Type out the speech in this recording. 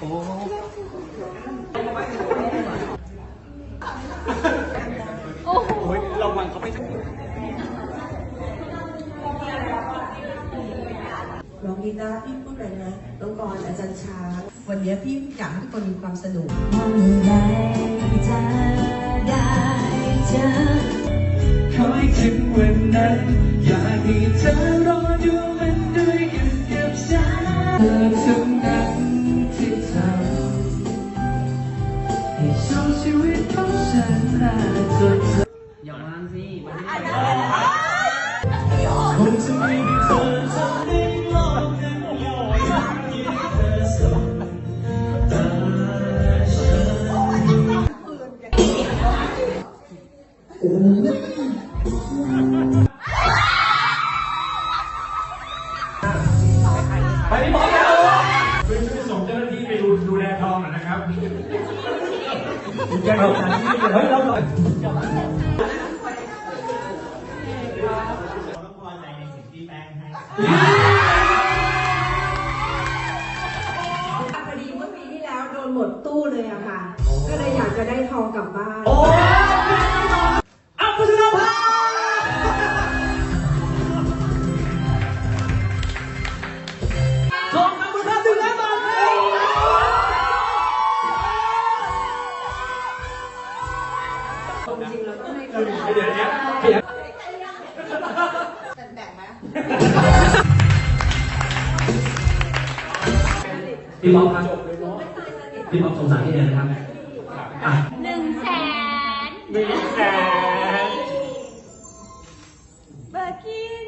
โอ้โหโอ้ยระวังเขาไม่ถึงน้องดีต้าพี่พูดเลยนะน้องกรณ์อาจารย์ช้างวันนี้พี่อยากให้ทุกคนมีความสนุกเมื่อได้เจอคอยถึงวันนั้น อยากให้เธอรอดูมันด้วยกันกับฉันเธอทุกนั้ำให้ช่วงชีวิตของฉันน่าจดจำอย่าวางสิคงจะมีเธอเท่าในโลกนั้นยังมีเธอสบตาฉันไปพี่บอแล้วช่วยช่วยส่งเจ้าหน้าที่ไปดูดูแลทองหน่อยนะครับ แจ้งเราทันทีเฮ้ยเราหน่อยพอดีเมื่อปีที่แล้วโดนหมดตู้เลยอะค่ะ ก็เลยอยากจะได้ทองกลับบ้าน เดี๋ยวเดี๋ยวเดี๋ยวพี่บ๊อบครับพี่บ๊อบสงสารที่ไหนนะครับอะหนึ่งแสนหนึ่งแสนเบอร์กิน